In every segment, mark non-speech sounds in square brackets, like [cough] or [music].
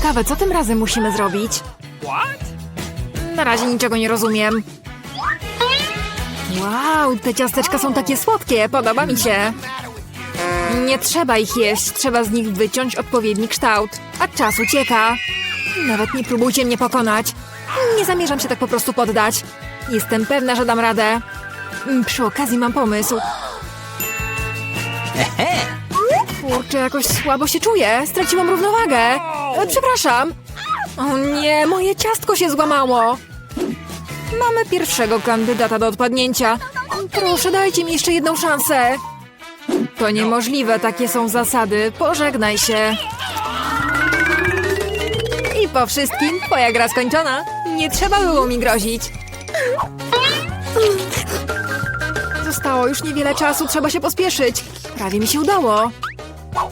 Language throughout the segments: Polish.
Ciekawe, co tym razem musimy zrobić? Na razie niczego nie rozumiem. Wow, te ciasteczka są takie słodkie, podoba mi się. Nie trzeba ich jeść, trzeba z nich wyciąć odpowiedni kształt. A czas ucieka. Nawet nie próbujcie mnie pokonać. Nie zamierzam się tak po prostu poddać. Jestem pewna, że dam radę. Mm, Przy okazji mam pomysł. Kurczę, jakoś słabo się czuję. Straciłam równowagę. E, Przepraszam. O nie, moje ciastko się złamało. Mamy pierwszego kandydata do odpadnięcia. Proszę, dajcie mi jeszcze jedną szansę. To niemożliwe, takie są zasady. Pożegnaj się. I po wszystkim, twoja gra skończona. Nie trzeba było mi grozić. Zostało już niewiele czasu, trzeba się pospieszyć. Prawie mi się udało.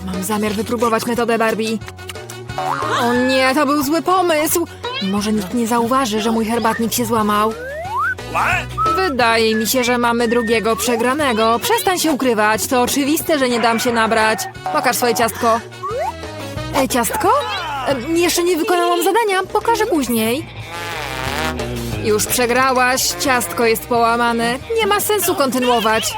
Mam zamiar wypróbować metodę Barbie. O nie, to był zły pomysł. Może nikt nie zauważy, że mój herbatnik się złamał. Wydaje mi się, że mamy drugiego przegranego. Przestań się ukrywać, to oczywiste, że nie dam się nabrać. Pokaż swoje ciastko. E, ciastko? E, jeszcze nie wykonałam zadania, pokażę później. Już przegrałaś, ciastko jest połamane. Nie ma sensu kontynuować.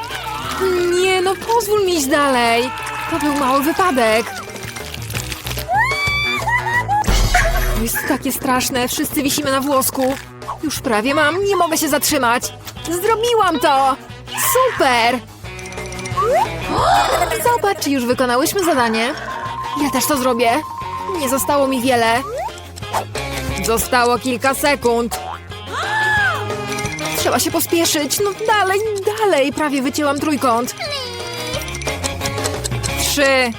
Nie, no pozwól mi iść dalej. To był mały wypadek. Takie straszne, wszyscy wisimy na włosku. Już prawie mam, nie mogę się zatrzymać. Zrobiłam to! Super! Zobacz, już wykonałyśmy zadanie. Ja też to zrobię. Nie zostało mi wiele. Zostało kilka sekund. Trzeba się pospieszyć. No dalej, dalej. Prawie wycięłam trójkąt. Trzy,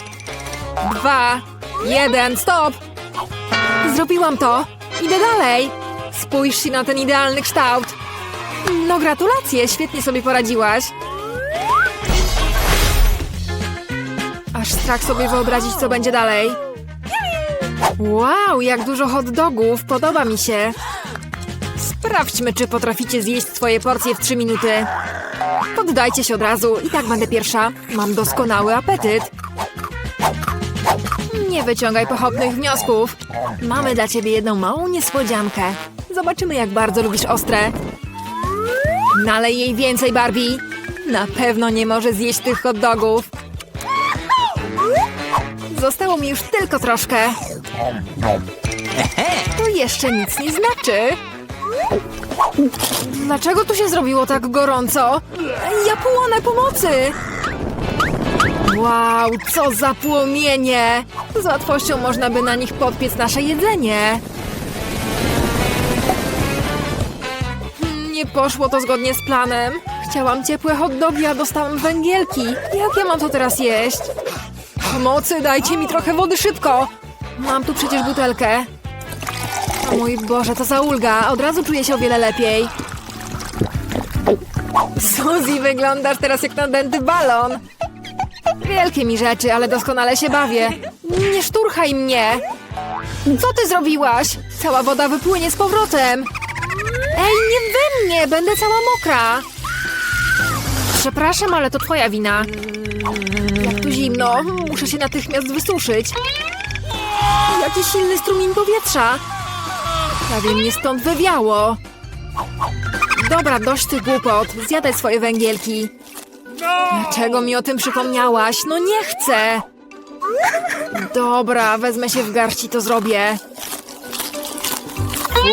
dwa, jeden, stop! Zrobiłam to. Idę dalej. Spójrzcie na ten idealny kształt. No gratulacje, świetnie sobie poradziłaś. Aż strach sobie wyobrazić, co będzie dalej. Wow, jak dużo hot dogów, podoba mi się. Sprawdźmy, czy potraficie zjeść swoje porcje w 3 minuty. Poddajcie się od razu, i tak będę pierwsza. Mam doskonały apetyt. Nie wyciągaj pochopnych wniosków. Mamy dla ciebie jedną małą niespodziankę. Zobaczymy, jak bardzo lubisz ostre. Nalej jej więcej, Barbie. Na pewno nie może zjeść tych hot dogów. Zostało mi już tylko troszkę. To jeszcze nic nie znaczy. Dlaczego tu się zrobiło tak gorąco? Ja płonę pomocy! Wow, co za płomienie! Z łatwością można by na nich podpiec nasze jedzenie. Hmm, Nie poszło to zgodnie z planem. Chciałam ciepłe hot dogi, a dostałam węgielki. Jak ja mam to teraz jeść? Pomocy, dajcie mi trochę wody szybko! Mam tu przecież butelkę. O mój Boże, to za ulga. Od razu czuję się o wiele lepiej. Suzy, wyglądasz teraz jak nadęty balon. Wielkie mi rzeczy, ale doskonale się bawię. Nie szturchaj mnie! Co ty zrobiłaś? Cała woda wypłynie z powrotem. Ej, nie we mnie! Będę cała mokra. Przepraszam, ale to twoja wina. Jak tu zimno. Muszę się natychmiast wysuszyć. Jaki silny strumień powietrza. Prawie mnie stąd wywiało. Dobra, dość tych głupot. Zjadaj swoje węgielki. Dlaczego mi o tym przypomniałaś? No nie chcę! Dobra, wezmę się w garść i to zrobię.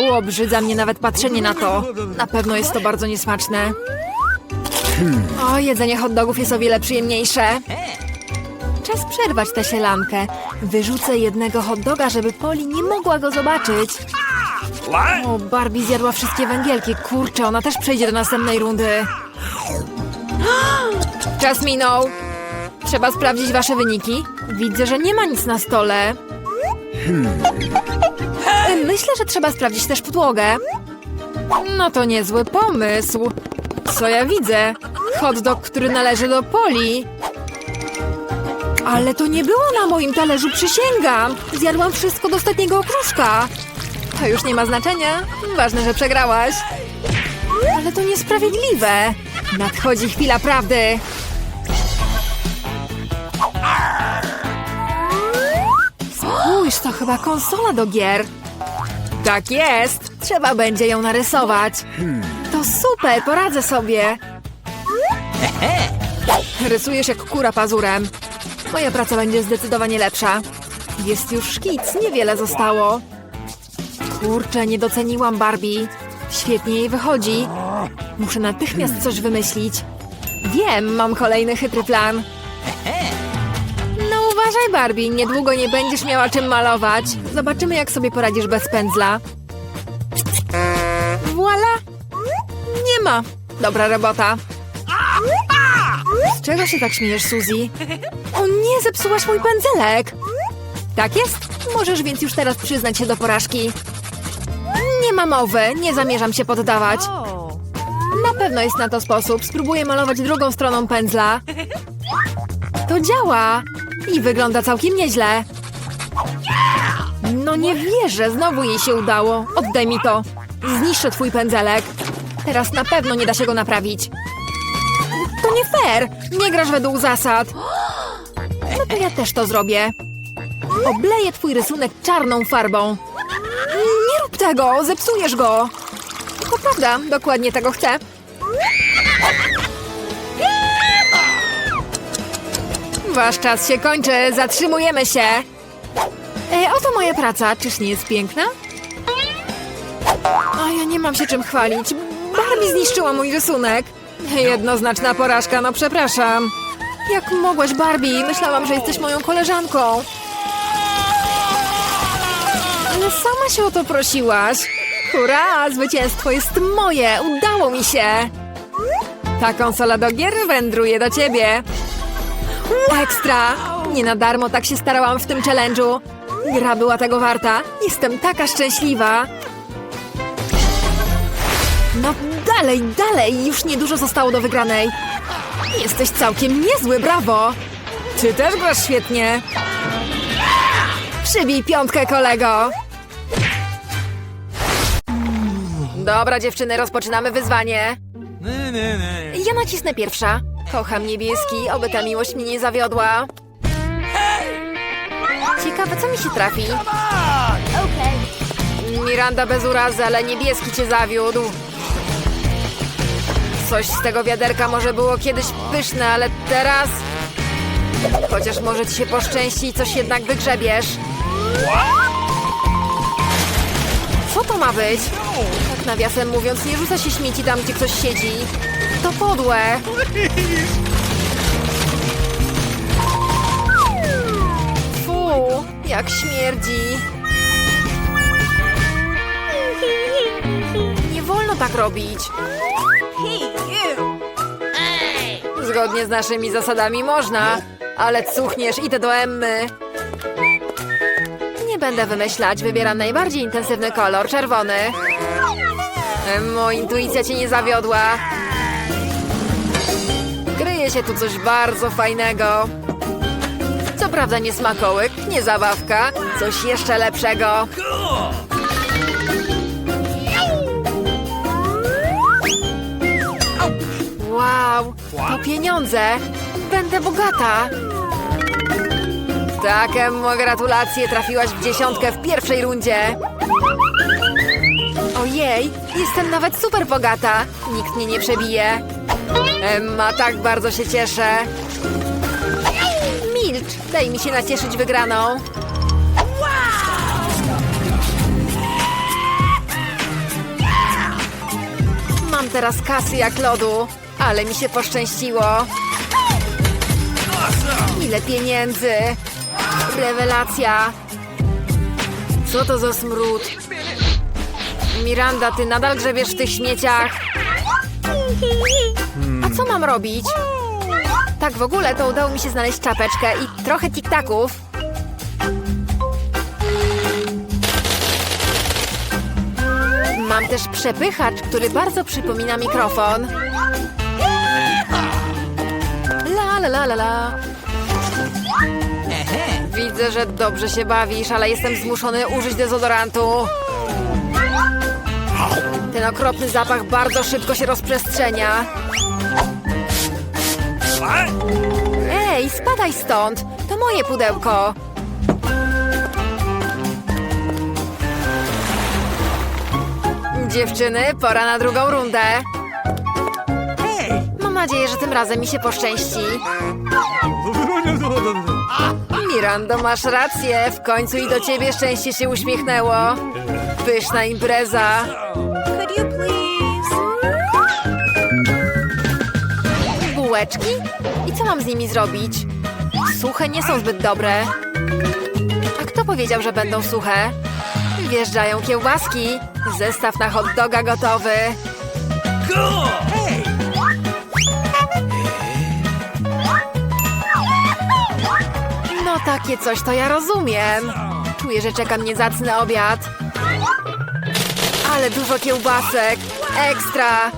U, obrzydza mnie nawet patrzenie na to. Na pewno jest to bardzo niesmaczne. O, jedzenie hot dogów jest o wiele przyjemniejsze. Czas przerwać tę sielankę. Wyrzucę jednego hot doga, żeby Poli nie mogła go zobaczyć. O, Barbie zjadła wszystkie węgielki. Kurczę, ona też przejdzie do następnej rundy. Czas minął. Trzeba sprawdzić wasze wyniki. Widzę, że nie ma nic na stole. E, Myślę, że trzeba sprawdzić też podłogę. No to niezły pomysł. Co ja widzę? Hot dog, który należy do Poli. Ale to nie było na moim talerzu, przysięgam. Zjadłam wszystko do ostatniego okruszka. To już nie ma znaczenia. Ważne, że przegrałaś. Ale to niesprawiedliwe. Nadchodzi chwila prawdy. Spójrz, to chyba konsola do gier. Tak jest. Trzeba będzie ją narysować. To super, poradzę sobie. Rysujesz jak kura pazurem. Moja praca będzie zdecydowanie lepsza. Jest już szkic, niewiele zostało. Kurczę, nie doceniłam Barbie. Świetnie jej wychodzi. Muszę natychmiast coś wymyślić. Wiem, mam kolejny chytry plan. No uważaj, Barbie, niedługo nie będziesz miała czym malować. Zobaczymy, jak sobie poradzisz bez pędzla. Voila! Nie ma. Dobra robota. Z czego się tak śmiejesz, Suzy? O nie, zepsułaś mój pędzelek! Tak jest? Możesz więc już teraz przyznać się do porażki. Nie ma mowy, nie zamierzam się poddawać. Na pewno jest na to sposób. Spróbuję malować drugą stroną pędzla. To działa! I wygląda całkiem nieźle. No nie wierzę, znowu jej się udało. Oddaj mi to. Zniszczę twój pędzelek. Teraz na pewno nie da się go naprawić. To nie fair! Nie grasz według zasad. No to ja też to zrobię. Obleję twój rysunek czarną farbą. Tego, zepsujesz go. To prawda, dokładnie tego chcę. Wasz czas się kończy, zatrzymujemy się. E, oto moja praca, czyż nie jest piękna? A ja nie mam się czym chwalić. Barbie zniszczyła mój rysunek. Jednoznaczna porażka, no przepraszam. Jak mogłaś, Barbie? Myślałam, że jesteś moją koleżanką. Ale sama się o to prosiłaś. Hurra, zwycięstwo jest moje, udało mi się. Ta konsola do gier wędruje do ciebie. Ekstra! Nie na darmo tak się starałam w tym challenge'u. Gra była tego warta. Jestem taka szczęśliwa. No dalej, dalej! Już niedużo zostało do wygranej. Jesteś całkiem niezły, brawo! Ty też grasz świetnie. Przybij piątkę, kolego. Dobra, dziewczyny, rozpoczynamy wyzwanie. Nie, nie, nie. Ja nacisnę pierwsza. Kocham niebieski, oby ta miłość mnie nie zawiodła. Ciekawe, co mi się trafi. Miranda bez urazy, ale niebieski cię zawiódł. Coś z tego wiaderka może było kiedyś pyszne, ale teraz... Chociaż może ci się poszczęści i coś jednak wygrzebiesz. Co to ma być? Tak nawiasem mówiąc, nie rzuca się śmieci tam, gdzie ktoś siedzi. To podłe. Fu, jak śmierdzi. Nie wolno tak robić. Zgodnie z naszymi zasadami można, ale cuchniesz, idę do Emmy. Będę wymyślać, wybieram najbardziej intensywny kolor, czerwony. Emmo, intuicja cię nie zawiodła. Kryje się tu coś bardzo fajnego. Co prawda nie smakołyk, nie zabawka, coś jeszcze lepszego. Wow, to pieniądze. Będę bogata. Tak, Emmo, gratulacje, trafiłaś w dziesiątkę w pierwszej rundzie. Ojej, jestem nawet super bogata. Nikt mnie nie przebije. Emma, tak bardzo się cieszę. Milcz, daj mi się nacieszyć wygraną. Mam teraz kasy jak lodu, ale mi się poszczęściło. Ile pieniędzy! Rewelacja! Co to za smród? Miranda, ty nadal grzebiesz w tych śmieciach? A co mam robić? Tak w ogóle to udało mi się znaleźć czapeczkę i trochę tiktaków. Mam też przepychacz, który bardzo przypomina mikrofon. La la la la la. Widzę, że dobrze się bawisz, ale jestem zmuszony użyć dezodorantu. Ten okropny zapach bardzo szybko się rozprzestrzenia. Ej, spadaj stąd! To moje pudełko! Dziewczyny, pora na drugą rundę. Mam nadzieję, że tym razem mi się poszczęści. [laughs] Mirando, masz rację. W końcu i do ciebie szczęście się uśmiechnęło. Pyszna impreza. Could you please? Bułeczki? I co mam z nimi zrobić? Suche nie są zbyt dobre. A kto powiedział, że będą suche? Wjeżdżają kiełbaski. Zestaw na hot doga gotowy. No takie coś to ja rozumiem. Czuję, że czeka mnie zacny obiad. Ale dużo kiełbasek. Ekstra.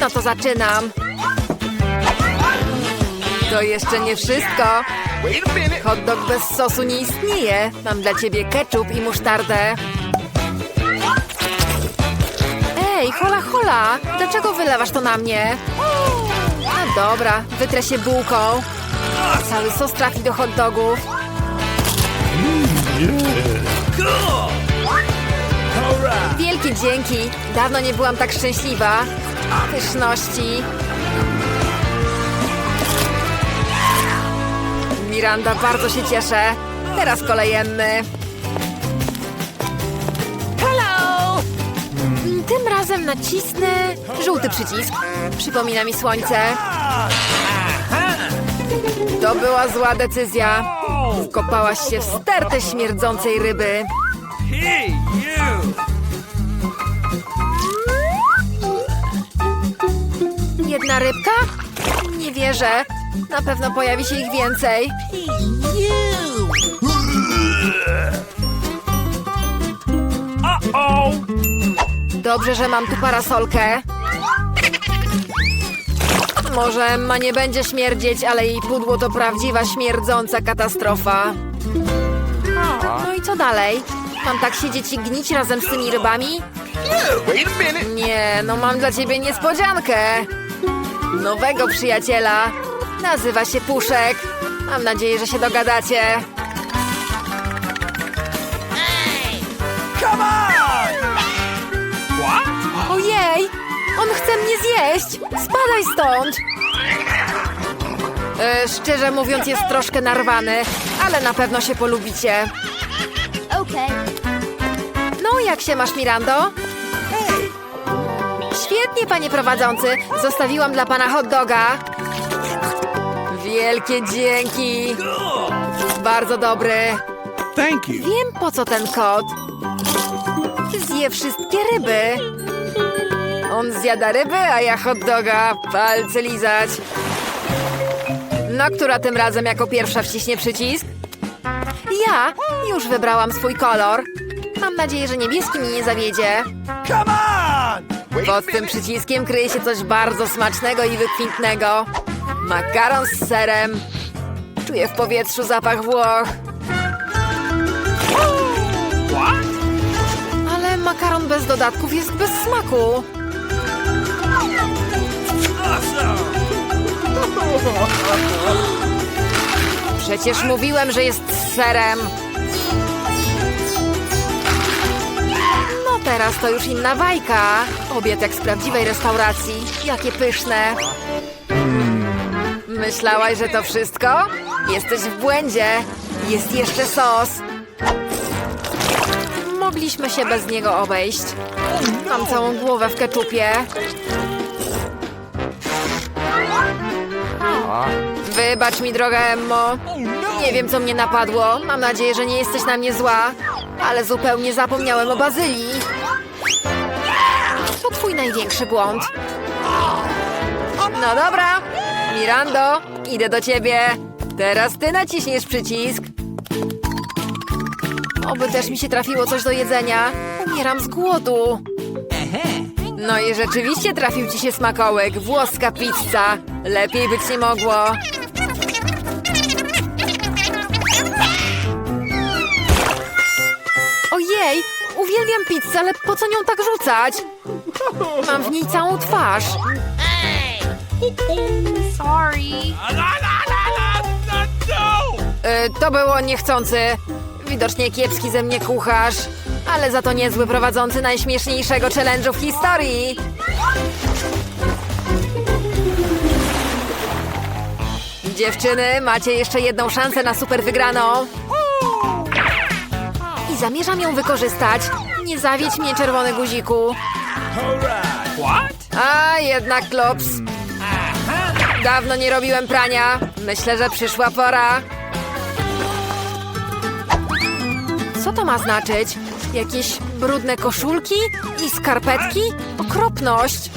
No to zaczynam. To jeszcze nie wszystko. Hot dog bez sosu nie istnieje. Mam dla ciebie ketchup i musztardę. Ej, hola hola! Dlaczego wylewasz to na mnie? Dobra, wytrę się bułką. Cały sos trafi do hot dogów. Wielkie dzięki! Dawno nie byłam tak szczęśliwa. Pyszności. Miranda, bardzo się cieszę. Teraz kolejemy. Razem nacisnę żółty przycisk. Przypomina mi słońce. To była zła decyzja. Wkopałaś się w stertę śmierdzącej ryby. Jedna rybka? Nie wierzę. Na pewno pojawi się ich więcej. Uh-oh! Dobrze, że mam tu parasolkę. Może Emma nie będzie śmierdzieć, ale jej pudło to prawdziwa śmierdząca katastrofa. No i co dalej? Mam tak siedzieć i gnić razem z tymi rybami? Nie, no mam dla ciebie niespodziankę. Nowego przyjaciela. Nazywa się Puszek. Mam nadzieję, że się dogadacie. On chce mnie zjeść! Spadaj stąd! E, szczerze mówiąc, jest troszkę narwany, ale na pewno się polubicie. Okay. No, jak się masz, Mirando? Świetnie, panie prowadzący. Zostawiłam dla pana hot doga. Wielkie dzięki. Bardzo dobry. Thank you. Wiem, po co ten kot. Zje wszystkie ryby. On zjada ryby, a ja hot doga. Palce lizać. No, która tym razem jako pierwsza wciśnie przycisk? Ja już wybrałam swój kolor. Mam nadzieję, że niebieski mi nie zawiedzie. Come on! Pod tym przyciskiem kryje się coś bardzo smacznego i wykwintnego. Makaron z serem. Czuję w powietrzu zapach Włoch. Ale makaron bez dodatków jest bez smaku. Przecież mówiłem, że jest serem. No teraz to już inna bajka. Obiad jak z prawdziwej restauracji. Jakie pyszne. Myślałaś, że to wszystko? Jesteś w błędzie. Jest jeszcze sos. Mogliśmy się bez niego obejść. Mam całą głowę w keczupie. Wybacz mi, droga Emmo. Nie wiem, co mnie napadło. Mam nadzieję, że nie jesteś na mnie zła. Ale zupełnie zapomniałem o bazylii. To twój największy błąd. No dobra. Mirando, idę do ciebie. Teraz ty naciśniesz przycisk. Oby też mi się trafiło coś do jedzenia. Umieram z głodu. No i rzeczywiście trafił ci się smakołek. Włoska pizza. Lepiej być nie mogło. Ojej, uwielbiam pizzę, ale po co nią tak rzucać? Mam w niej całą twarz. Sorry. E, to było niechcący. Widocznie kiepski ze mnie kucharz, ale za to niezły prowadzący najśmieszniejszego challenge'u w historii. Dziewczyny, macie jeszcze jedną szansę na super wygraną. I zamierzam ją wykorzystać. Nie zawiedź mnie, czerwony guziku. A, jednak klops. Dawno nie robiłem prania. Myślę, że przyszła pora. Co to ma znaczyć? Jakieś brudne koszulki i skarpetki? Okropność!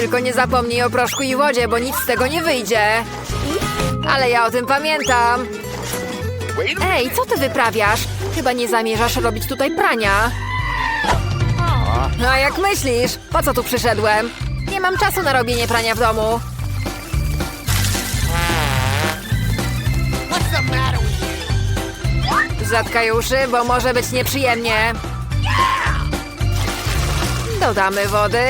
Tylko nie zapomnij o proszku i wodzie, bo nic z tego nie wyjdzie. Ale ja o tym pamiętam. Ej, co ty wyprawiasz? Chyba nie zamierzasz robić tutaj prania. A jak myślisz? Po co tu przyszedłem? Nie mam czasu na robienie prania w domu. Zatkaj uszy, bo może być nieprzyjemnie. Dodamy wody.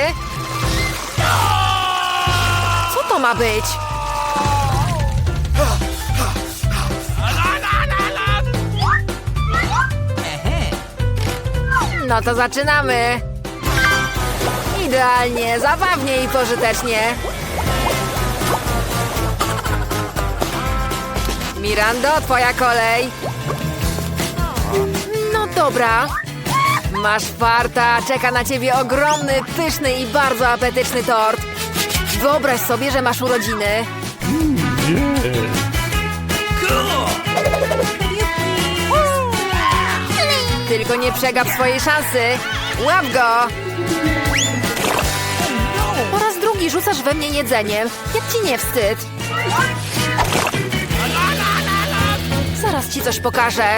To ma być? No to zaczynamy. Idealnie, zabawnie i pożytecznie. Mirando, twoja kolej. No dobra. Masz farta, czeka na ciebie ogromny, pyszny i bardzo apetyczny tort. Wyobraź sobie, że masz urodziny. Tylko nie przegap swojej szansy. Łap go! Po raz drugi rzucasz we mnie jedzeniem. Jak ci nie wstyd? Zaraz ci coś pokażę.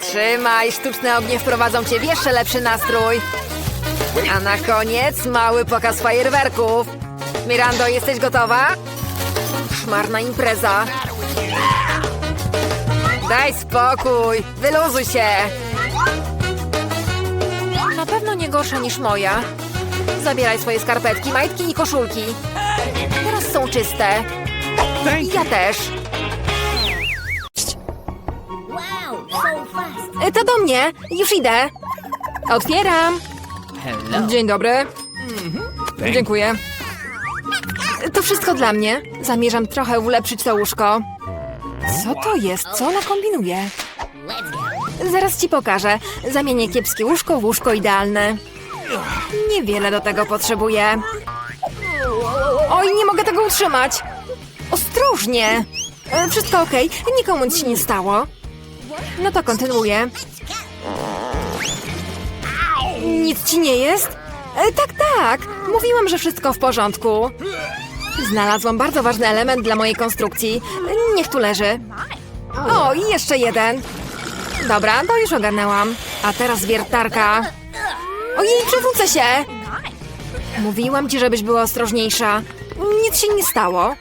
Trzymaj, sztuczne ognie wprowadzą cię w jeszcze lepszy nastrój. A na koniec mały pokaz fajerwerków. Mirando, jesteś gotowa? Szmarna impreza. Daj spokój, wyluzuj się. Na pewno nie gorsza niż moja. Zabieraj swoje skarpetki, majtki i koszulki. Teraz są czyste. Ja też. E, To do mnie. Już idę. Otwieram. Dzień dobry. Thank Dziękuję. To wszystko dla mnie. Zamierzam trochę ulepszyć to łóżko. Co to jest? Co ona kombinuje? Zaraz ci pokażę. Zamienię kiepskie łóżko w łóżko idealne. Niewiele do tego potrzebuję. Oj, nie mogę tego utrzymać. Ostrożnie. E, Wszystko okej. Nikomu nic się nie stało. No to kontynuuję. Nic ci nie jest? E, tak, tak. Mówiłam, że wszystko w porządku. Znalazłam bardzo ważny element dla mojej konstrukcji. Niech tu leży. O, i jeszcze jeden. Dobra, to już ogarnęłam. A teraz wiertarka. Ojej, przewrócę się! Mówiłam ci, żebyś była ostrożniejsza. Nic się nie stało.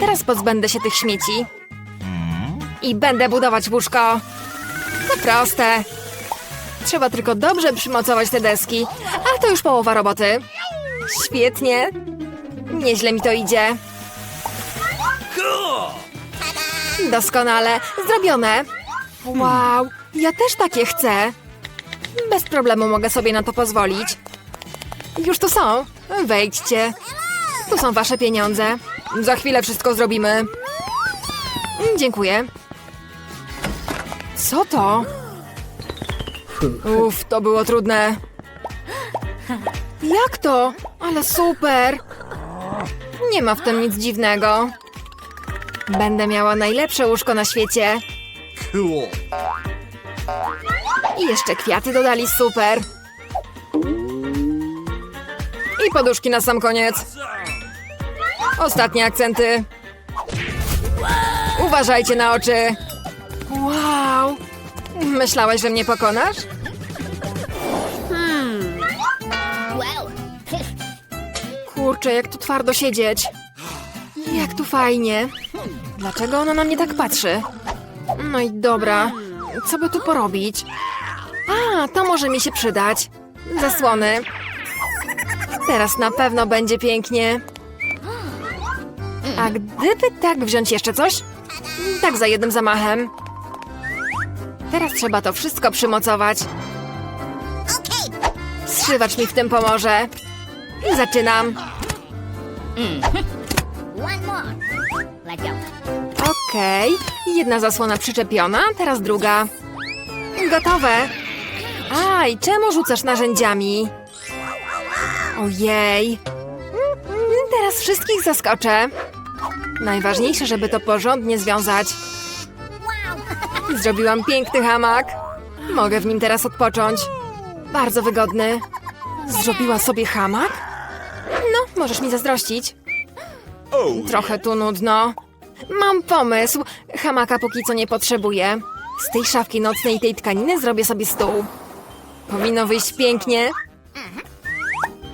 Teraz pozbędę się tych śmieci. I będę budować łóżko. To proste. Trzeba tylko dobrze przymocować te deski. A to już połowa roboty. Świetnie. Nieźle mi to idzie. Doskonale. Zrobione. Wow, ja też takie chcę. Bez problemu mogę sobie na to pozwolić. Już tu są. Wejdźcie. Tu są wasze pieniądze. Za chwilę wszystko zrobimy. Dziękuję. Co to? Uff, to było trudne. Jak to? Ale super. Nie ma w tym nic dziwnego. Będę miała najlepsze łóżko na świecie. Cool. I jeszcze kwiaty dodali super. I poduszki na sam koniec. Ostatnie akcenty. Uważajcie na oczy. Wow. Myślałeś, że mnie pokonasz? Kurczę, jak tu twardo siedzieć. Jak tu fajnie. Dlaczego ona na mnie tak patrzy? No i dobra. Co by tu porobić? A, to może mi się przydać. Zasłony. Teraz na pewno będzie pięknie. A gdyby tak wziąć jeszcze coś? Tak za jednym zamachem. Teraz trzeba to wszystko przymocować. Zszywacz mi w tym pomoże. I zaczynam. [laughs] One more. Let go. Okej, jedna zasłona przyczepiona, teraz druga. Gotowe. Aj, czemu rzucasz narzędziami? Ojej. Teraz wszystkich zaskoczę. Najważniejsze, żeby to porządnie związać. [laughs] Zrobiłam piękny hamak. Mogę w nim teraz odpocząć. Bardzo wygodny. Zrobiła sobie hamak? Możesz mi zazdrościć. Oh, Trochę tu nudno. Mam pomysł. Hamaka póki co nie potrzebuję. Z tej szafki nocnej i tej tkaniny zrobię sobie stół. Powinno wyjść pięknie.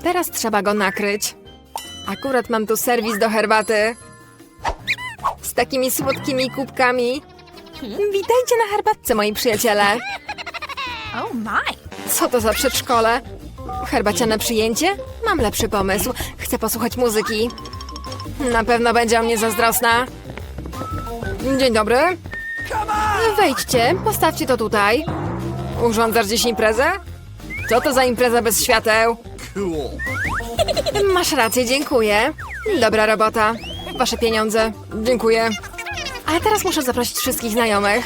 Teraz trzeba go nakryć. Akurat mam tu serwis do herbaty. Z takimi słodkimi kubkami. Witajcie na herbatce, moi przyjaciele. Oh my. Co to za przedszkole? Herbaciane przyjęcie? Mam lepszy pomysł. Chcę posłuchać muzyki. Na pewno będzie o mnie zazdrosna. Dzień dobry. Wejdźcie, postawcie to tutaj. Urządzasz dziś imprezę? Co to za impreza bez świateł? Masz rację, dziękuję. Dobra robota. Wasze pieniądze. Dziękuję. A teraz muszę zaprosić wszystkich znajomych.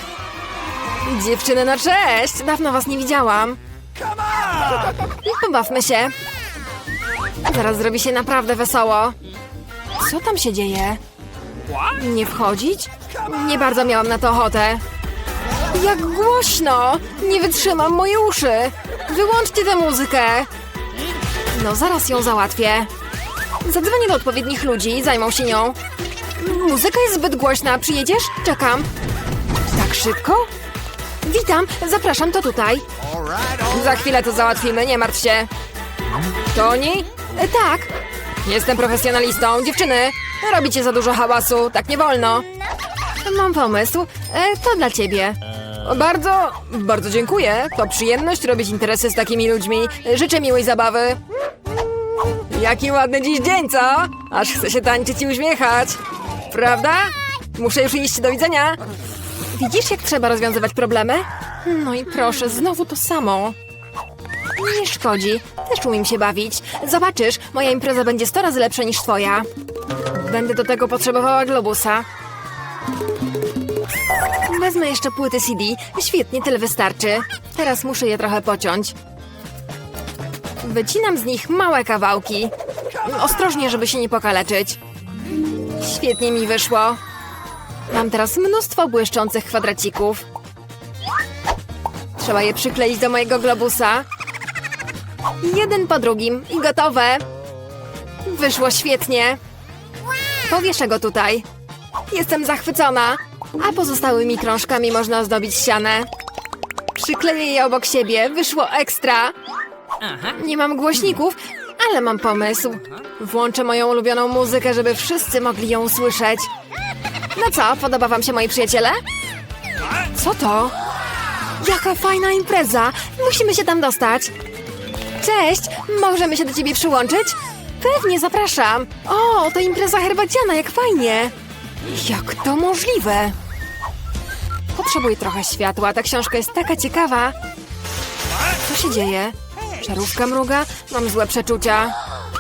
Dziewczyny, no cześć! Dawno was nie widziałam. Pobawmy się. Zaraz zrobi się naprawdę wesoło. Co tam się dzieje? Nie wchodzić? Nie bardzo miałam na to ochotę. Jak głośno! Nie wytrzymam moje uszy! Wyłączcie tę muzykę! No, zaraz ją załatwię. Zadzwonię do odpowiednich ludzi i zajmą się nią. Muzyka jest zbyt głośna. Przyjedziesz? Czekam. Tak szybko? Witam, zapraszam, to tutaj. Za chwilę to załatwimy, nie martw się. To oni? E, tak. Jestem profesjonalistą. Dziewczyny, robicie za dużo hałasu, tak nie wolno. Mam pomysł. E, to dla ciebie. Bardzo, bardzo dziękuję. To przyjemność robić interesy z takimi ludźmi. Życzę miłej zabawy. Jaki ładny dziś dzień, co? Aż chce się tańczyć i uśmiechać. Prawda? Muszę już iść, do widzenia. Widzisz, jak trzeba rozwiązywać problemy? No i proszę, znowu to samo. Nie szkodzi, też umiem się bawić. Zobaczysz, moja impreza będzie 100 razy lepsza niż twoja. Będę do tego potrzebowała globusa. Wezmę jeszcze płyty CD. Świetnie, tyle wystarczy. Teraz muszę je trochę pociąć. Wycinam z nich małe kawałki. Ostrożnie, żeby się nie pokaleczyć. Świetnie mi wyszło. Mam teraz mnóstwo błyszczących kwadracików. Trzeba je przykleić do mojego globusa. Jeden po drugim i gotowe. Wyszło świetnie. Powieszę go tutaj. Jestem zachwycona. A pozostałymi krążkami można ozdobić ścianę. Przykleję je obok siebie. Wyszło ekstra. Nie mam głośników, ale mam pomysł. Włączę moją ulubioną muzykę, żeby wszyscy mogli ją usłyszeć. Co, podoba wam się moi przyjaciele? Co to? Jaka fajna impreza! Musimy się tam dostać. Cześć, możemy się do ciebie przyłączyć? Pewnie, zapraszam. O, to impreza herbaciana, jak fajnie. Jak to możliwe? Potrzebuję trochę światła, ta książka jest taka ciekawa. Co się dzieje? Żarówka mruga? Mam złe przeczucia.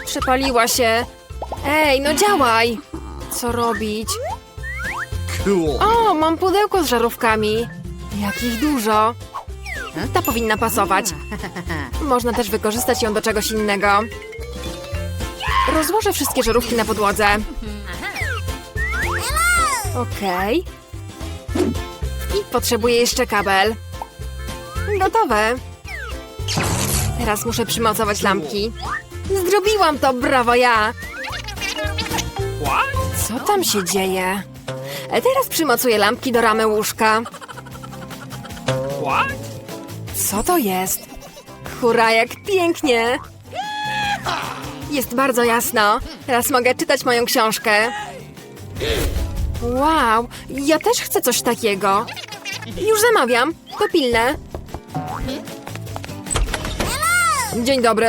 Przepaliła się. Ej, no działaj! Co robić? O, mam pudełko z żarówkami. Jakich dużo. Ta powinna pasować. Można też wykorzystać ją do czegoś innego. Rozłożę wszystkie żarówki na podłodze. Okej. I potrzebuję jeszcze kabel. Gotowe. Teraz muszę przymocować lampki. Zrobiłam to, brawo ja! Co tam się dzieje? E, Teraz przymocuję lampki do ramy łóżka. Co to jest? Hurra, jak pięknie! Jest bardzo jasno. Teraz mogę czytać moją książkę. Wow, ja też chcę coś takiego. Już zamawiam. To pilne. Dzień dobry.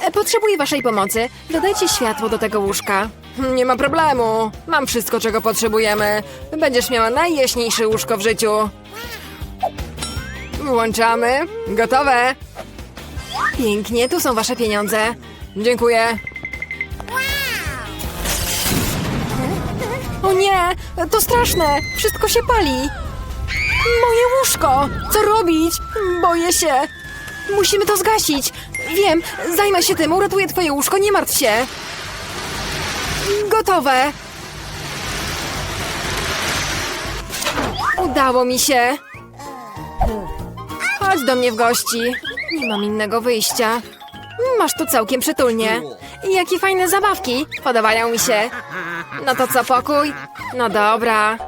E, Potrzebuję waszej pomocy. Dodajcie światło do tego łóżka. Nie ma problemu. Mam wszystko, czego potrzebujemy. Będziesz miała najjaśniejsze łóżko w życiu. Włączamy. Gotowe. Pięknie, tu są wasze pieniądze. Dziękuję. O nie, to straszne. Wszystko się pali. Moje łóżko! Co robić? Boję się. Musimy to zgasić. Wiem, zajmę się tym, uratuję twoje łóżko, nie martw się. Gotowe. Udało mi się. Chodź do mnie w gości. Nie mam innego wyjścia. Masz tu całkiem przytulnie. Jakie fajne zabawki. Podobają mi się. No to co, pokój? No dobra.